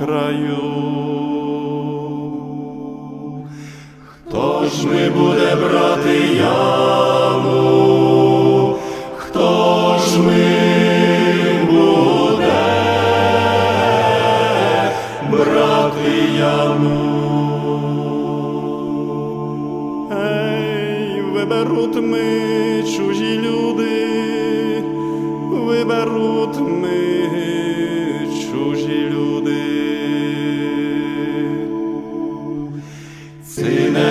Краю. Хто ж ми буде брати яму? Хто ж ми буде брати яму? Ей, ми чужі люди, виберуть ми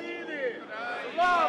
Ucraine! Ucraine!